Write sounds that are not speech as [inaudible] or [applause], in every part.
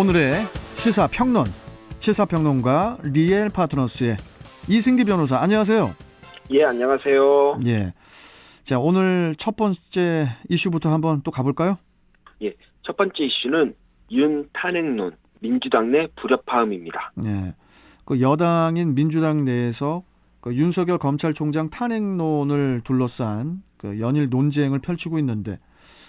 오늘의 시사 평론 시사 평론가 리엘 파트너스의 이승기 변호사 안녕하세요. 예, 안녕하세요. 예. 자 오늘 첫 번째 이슈부터 한번 또 가볼까요? 첫 번째 이슈는 윤 탄핵론, 민주당 내 불협화음입니다. 예. 그 여당인 민주당 내에서 그 윤석열 검찰총장 탄핵론을 둘러싼 그 연일 논쟁을 펼치고 있는데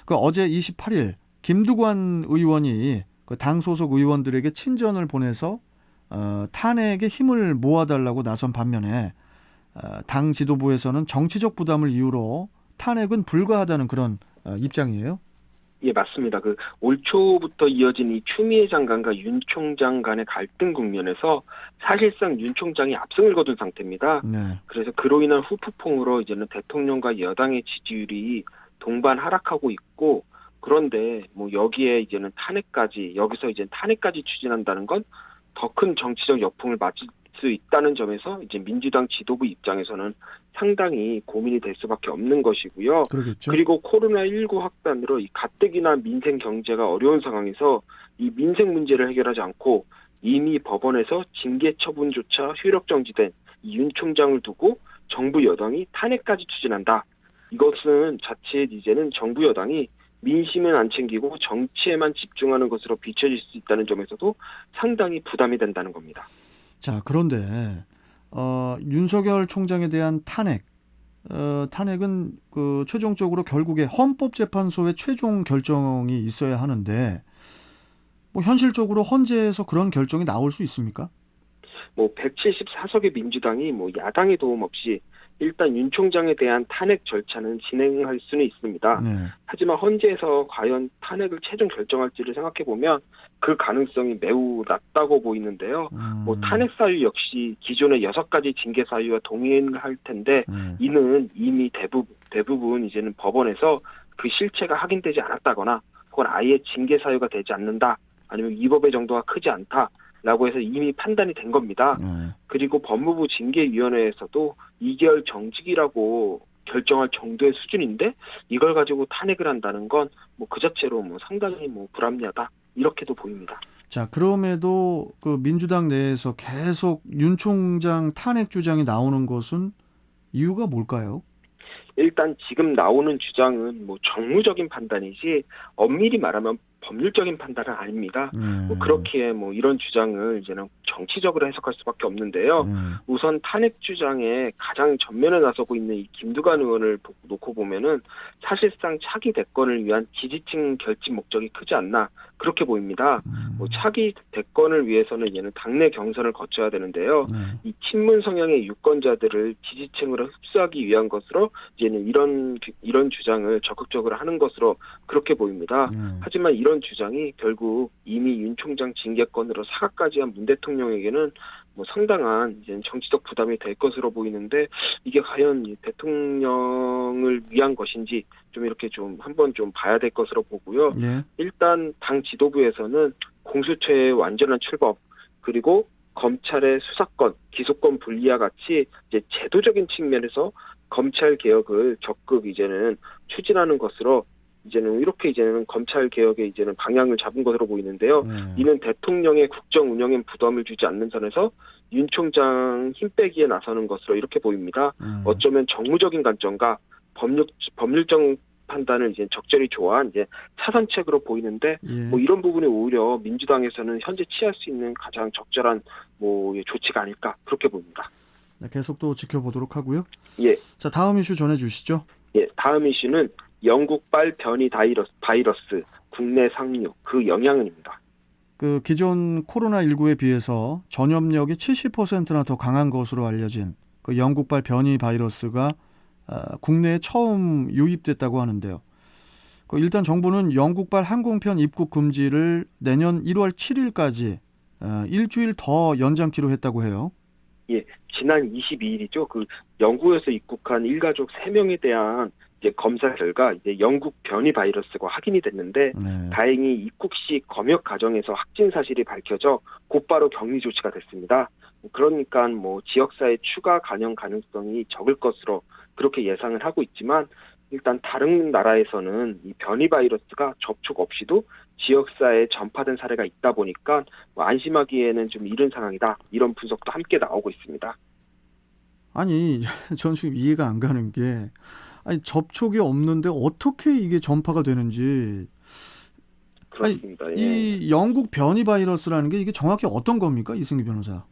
그 어제 28일 김두관 의원이 그 당 소속 의원들에게 친전을 보내서 어, 탄핵에 힘을 모아달라고 나선 반면에 어, 당 지도부에서는 정치적 부담을 이유로 탄핵은 불가하다는 그런 어, 입장이에요. 예, 맞습니다. 그 올 초부터 이어진 이 추미애 장관과 윤 총장 간의 갈등 국면에서 사실상 윤 총장이 압승을 거둔 상태입니다. 네. 그래서 그로 인한 후폭풍으로 이제는 대통령과 여당의 지지율이 동반 하락하고 있고 그런데 뭐 여기에 이제는 탄핵까지 여기서 이제 탄핵까지 추진한다는 건 더 큰 정치적 역풍을 맞을 수 있다는 점에서 이제 민주당 지도부 입장에서는 상당히 고민이 될 수밖에 없는 것이고요. 그러겠죠. 그리고 코로나19 확산으로 이 가뜩이나 민생 경제가 어려운 상황에서 이 민생 문제를 해결하지 않고 이미 법원에서 징계 처분조차 효력 정지된 이윤 총장을 두고 정부 여당이 탄핵까지 추진한다. 이것은 자칫 이제는 정부 여당이 민심은 안 챙기고 정치에만 집중하는 것으로 비춰질 수 있다는 점에서도 상당히 부담이 된다는 겁니다. 자, 그런데 어, 윤석열 총장에 대한 탄핵, 어, 탄핵은 그 최종적으로 결국에 헌법재판소의 최종 결정이 있어야 하는데 뭐 현실적으로 헌재에서 그런 결정이 나올 수 있습니까? 뭐 174석의 민주당이 뭐 야당의 도움 없이 일단 윤 총장에 대한 탄핵 절차는 진행할 수는 있습니다. 네. 하지만 헌재에서 과연 탄핵을 최종 결정할지를 생각해 보면 그 가능성이 매우 낮다고 보이는데요. 음, 뭐 탄핵 사유 역시 기존의 여섯 가지 징계 사유와 동일할 텐데 네. 이는 이미 대부분 대부분 이제는 법원에서 그 실체가 확인되지 않았다거나 혹은 아예 징계 사유가 되지 않는다 아니면 위법의 정도가 크지 않다 라고 해서 이미 판단이 된 겁니다. 네. 그리고 법무부 징계위원회에서도 2개월 정직이라고 결정할 정도의 수준인데 이걸 가지고 탄핵을 한다는 건 뭐 그 자체로 뭐 상당히 뭐 불합리하다 이렇게도 보입니다. 자, 그럼에도 그 민주당 내에서 계속 윤 총장 탄핵 주장이 나오는 것은 이유가 뭘까요? 일단 지금 나오는 주장은 뭐 정무적인 판단이지 엄밀히 말하면 법률적인 판단은 아닙니다. 네. 뭐 그렇기에 뭐 이런 주장을 이제는 정치적으로 해석할 수밖에 없는데요. 네. 우선 탄핵 주장에 가장 전면에 나서고 있는 이 김두관 의원을 보- 놓고 보면은 사실상 차기 대권을 위한 지지층 결집 목적이 크지 않나 그렇게 보입니다. 음, 뭐 차기 대권을 위해서는 얘는 당내 경선을 거쳐야 되는데요. 네. 이 친문 성향의 유권자들을 지지층으로 흡수하기 위한 것으로 이제는 이런 이런 주장을 적극적으로 하는 것으로 그렇게 보입니다. 네. 하지만 이런 주장이 결국 이미 윤 총장 징계권으로 사과까지 한 문 대통령 에게는 뭐 상당한 이제 정치적 부담이 될 것으로 보이는데 이게 과연 이 대통령을 위한 것인지 좀 이렇게 좀 한번 좀 봐야 될 것으로 보고요. 예. 일단 당 지도부에서는 공수처의 완전한 출범 그리고 검찰의 수사권, 기소권 분리와 같이 이제 제도적인 측면에서 검찰 개혁을 적극 이제는 추진하는 것으로 이제는 이렇게 이제는 검찰 개혁에 이제는 방향을 잡은 것으로 보이는데요. 네. 이는 대통령의 국정 운영에 부담을 주지 않는 선에서 윤 총장 힘 빼기에 나서는 것으로 이렇게 보입니다. 음. 어쩌면 정무적인 관점과 법률 법률적 판단을 이제 적절히 조화한 이제 차선책으로 보이는데 예. 뭐 이런 부분이 오히려 민주당에서는 현재 취할 수 있는 가장 적절한 뭐 조치가 아닐까 그렇게 보입니다. 네, 계속 또 지켜보도록 하고요. 예. 자, 다음 이슈 전해주시죠. 예, 다음 이슈는 영국발 변이 바이러스, 바이러스 국내 상류 그 영향은입니다. 그 기존 코로나19에 비해서 전염력이 70%나 더 강한 것으로 알려진 그 영국발 변이 바이러스가 아, 국내에 처음 유입됐다고 하는데요. 그 일단 정부는 영국발 항공편 입국 금지를 내년 1월 7일까지 어, 일주일 더 연장키로 했다고 해요. 지난 22일이죠. 그 영국에서 입국한 일가족 3명에 대한 이제 검사 결과 이제 영국 변이 바이러스가 확인이 됐는데 네. 다행히 입국 시 검역 과정에서 확진 사실이 밝혀져 곧바로 격리 조치가 됐습니다. 그러니까 뭐 지역사회 추가 감염 가능성이 적을 것으로 그렇게 예상을 하고 있지만 일단 다른 나라에서는 이 변이 바이러스가 접촉 없이도 지역사회에 전파된 사례가 있다 보니까 뭐 안심하기에는 좀 이른 상황이다 이런 분석도 함께 나오고 있습니다. 아니, [laughs] 전 지금 이해가 안 가는 게 아니 접촉이 없는데 어떻게 이게 전파가 되는지 그렇습니다. 예. 이 영국 변이 바이러스라는 게 이게 정확히 어떤 겁니까? 이승기 변호사.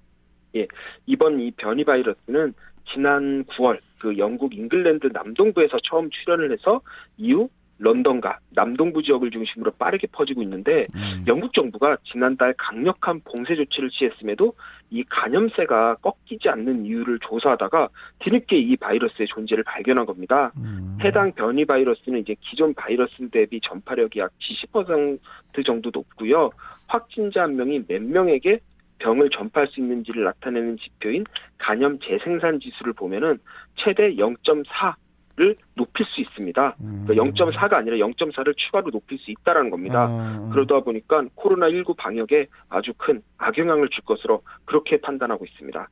이번 이 변이 바이러스는 지난 9월 그 영국 잉글랜드 남동부에서 처음 출현을 해서 이후 런던과 남동부 지역을 중심으로 빠르게 퍼지고 있는데 음. 영국 정부가 지난달 강력한 봉쇄 조치를 취했음에도 이 감염세가 꺾이지 않는 이유를 조사하다가 뒤늦게 이 바이러스의 존재를 발견한 겁니다. 음. 해당 변이 바이러스는 이제 기존 바이러스 대비 전파력이 약 70% 정도 높고요. 확진자 한 명이 몇 명에게 병을 전파할 수 있는지를 나타내는 지표인 간염 재생산 지수를 보면은 최대 0.4 를 높일 수 있습니다. 음. 그러니까 0.4가 아니라 0.4를 추가로 높일 수 있다라는 겁니다. 아, 그러다 보니까 코로나19 방역에 아주 큰 악영향을 줄 것으로 그렇게 판단하고 있습니다.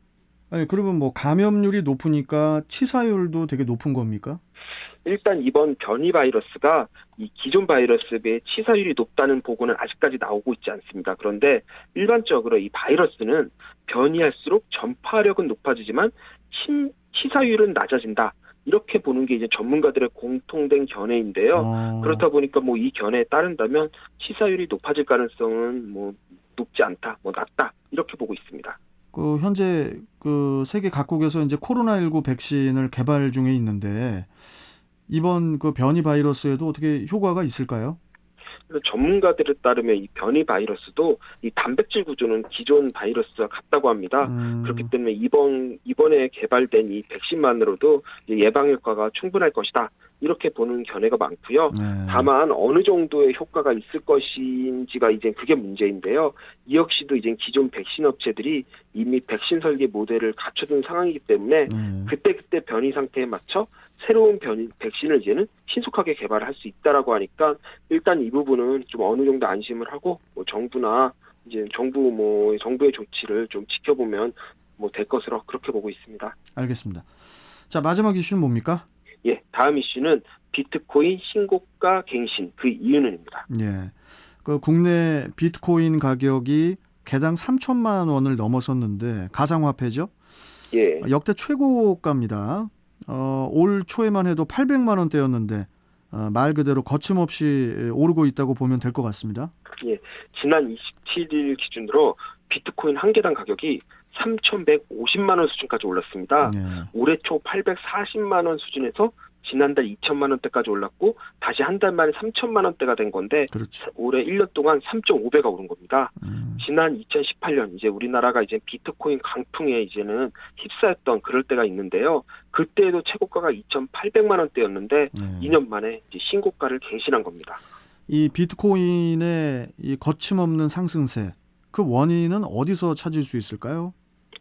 아니 그러면 뭐 감염률이 높으니까 치사율도 되게 높은 겁니까? 일단 이번 변이 바이러스가 이 기존 바이러스에 비해 치사율이 높다는 보고는 아직까지 나오고 있지 않습니다. 그런데 일반적으로 이 바이러스는 변이할수록 전파력은 높아지지만 침- 치사율은 낮아진다. 이렇게 보는 게 이제 전문가들의 공통된 견해인데요. 어. 그렇다 보니까 뭐 이 견해에 따른다면 치사율이 높아질 가능성은 뭐 높지 않다, 뭐 낮다 이렇게 보고 있습니다. 그 현재 그 세계 각국에서 이제 코로나19 백신을 개발 중에 있는데 이번 그 변이 바이러스에도 어떻게 효과가 있을까요? 전문가들에 따르면 이 변이 바이러스도 이 단백질 구조는 기존 바이러스와 같다고 합니다. 음, 그렇기 때문에 이번 이번에 개발된 이 백신만으로도 예방 효과가 충분할 것이다 이렇게 보는 견해가 많고요. 네. 다만 어느 정도의 효과가 있을 것인지가 이제 그게 문제인데요. 이 역시도 이제 기존 백신 업체들이 이미 백신 설계 모델을 갖춰둔 상황이기 때문에 네. 그때 그때 변이 상태에 맞춰 새로운 변이 백신을 이제는 신속하게 개발할 수 있다라고 하니까 일단 이 부분은 좀 어느 정도 안심을 하고 뭐 정부나 이제 정부 뭐 정부의 조치를 좀 지켜보면 뭐 될 것으로 그렇게 보고 있습니다. 알겠습니다. 자 마지막 이슈는 뭡니까? 예, 다음 이슈는 비트코인 신고가 갱신 그 이유는입니다. 예. 그 국내 비트코인 가격이 개당 3천만 원을 넘어섰는데 가상화폐죠. 예, 역대 최고가입니다. 어, 올 초에만 해도 800만 원대였는데 어, 말 그대로 거침없이 오르고 있다고 보면 될 것 같습니다. 지난 27일 기준으로 비트코인 한 개당 가격이 3,150만 원 수준까지 올랐습니다. 예. 올해 초 840만 원 수준에서 지난달 2천만 원대까지 올랐고 다시 한 달 만에 3천만 원대가 된 건데 그렇죠. 올해 1년 동안 3.5배가 오른 겁니다. 음, 지난 2018년 이제 우리나라가 이제 비트코인 강풍에 이제는 휩싸였던 그럴 때가 있는데요. 그때에도 최고가가 2,800만 원대였는데 예. 2년 만에 신고가를 갱신한 겁니다. 이 비트코인의 이 거침없는 상승세 그 원인은 어디서 찾을 수 있을까요?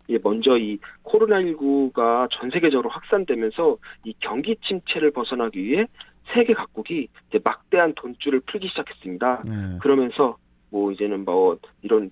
예, 먼저 이 코로나19가 전 세계적으로 확산되면서 이 경기 침체를 벗어나기 위해 세계 각국이 이제 막대한 돈줄을 풀기 시작했습니다. 예. 그러면서 뭐 이제는 뭐 이런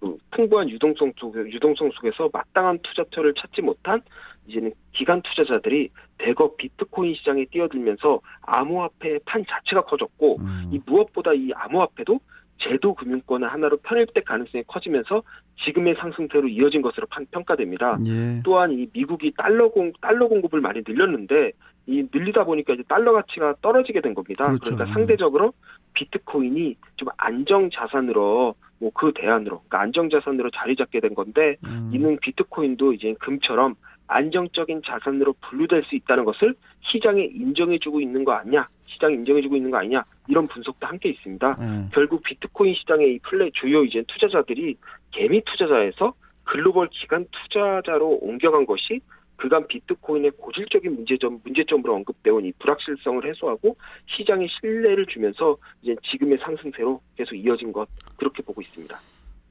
그 풍부한 유동성 속 유동성 속에서 마땅한 투자처를 찾지 못한 이제는 기관 투자자들이 대거 비트코인 시장에 뛰어들면서 암호화폐의 판 자체가 커졌고 음, 이 무엇보다 이 암호화폐도 제도 금융권의 하나로 편입될 가능성이 커지면서 지금의 상승세로 이어진 것으로 판- 평가됩니다. 예. 또한 이 미국이 달러 공 달러 공급을 많이 늘렸는데 이 늘리다 보니까 이제 달러 가치가 떨어지게 된 겁니다. 그렇죠. 그러니까 음. 상대적으로 비트코인이 좀 안정 자산으로 뭐 그 대안으로 그러니까 안정 자산으로 자리 잡게 된 건데 음, 이는 비트코인도 이제 금처럼 안정적인 자산으로 분류될 수 있다는 것을 시장에 인정해주고 있는 거 아니냐, 시장에 인정해주고 있는 거 아니냐 이런 분석도 함께 있습니다. 예. 결국 비트코인 시장의 이 플레이 주요 이제 투자자들이 개미 투자자에서 글로벌 기관 투자자로 옮겨간 것이 그간 비트코인의 고질적인 문제점 문제점으로 언급되어 온 이 불확실성을 해소하고 시장에 신뢰를 주면서 이제 지금의 상승세로 계속 이어진 것 그렇게 보고 있습니다.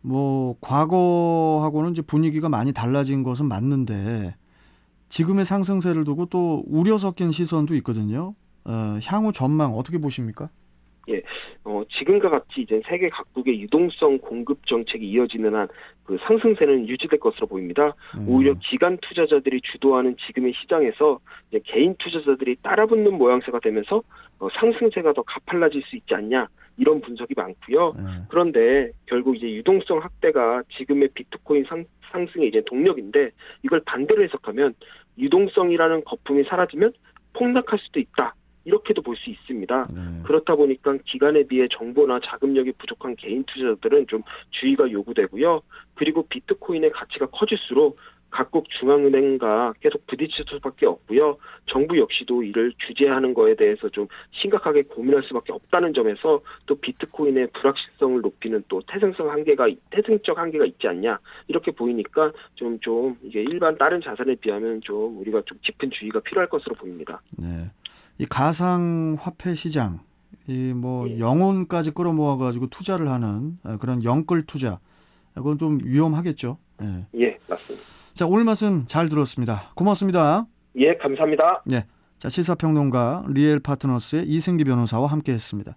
뭐 과거하고는 이제 분위기가 많이 달라진 것은 맞는데 지금의 상승세를 두고 또 우려 섞인 시선도 있거든요. 어, 향후 전망 어떻게 보십니까? 어, 지금과 같이 이제 세계 각국의 유동성 공급 정책이 이어지는 한 그 상승세는 유지될 것으로 보입니다. 음. 오히려 기관 투자자들이 주도하는 지금의 시장에서 개인 투자자들이 따라붙는 모양새가 되면서 어, 상승세가 더 가팔라질 수 있지 않냐 이런 분석이 많고요. 네. 그런데 결국 이제 유동성 확대가 지금의 비트코인 상, 상승의 이제 동력인데 이걸 반대로 해석하면 유동성이라는 거품이 사라지면 폭락할 수도 있다. 이렇게도 볼 수 있습니다. 네. 그렇다 보니까 기간에 비해 정보나 자금력이 부족한 개인 투자자들은 좀 주의가 요구되고요. 그리고 비트코인의 가치가 커질수록 각국 중앙은행과 계속 부딪힐 수밖에 없고요. 정부 역시도 이를 규제하는 거에 대해서 좀 심각하게 고민할 수밖에 없다는 점에서 또 비트코인의 불확실성을 높이는 또 태생성 한계가 태생적 한계가 있지 않냐 이렇게 보이니까 좀좀 이게 일반 다른 자산에 비하면 좀 우리가 좀 깊은 주의가 필요할 것으로 보입니다. 네. 이 가상 화폐 시장, 이뭐 예. 영혼까지 끌어모아 가지고 투자를 하는 어, 그런 영끌 투자, 이건 좀 위험하겠죠. 예. 예, 맞습니다. 자, 오늘 말씀 잘 들었습니다. 고맙습니다. 예, 감사합니다. 자, 시사평론가 리엘 파트너스의 이승기 변호사와 함께 했습니다.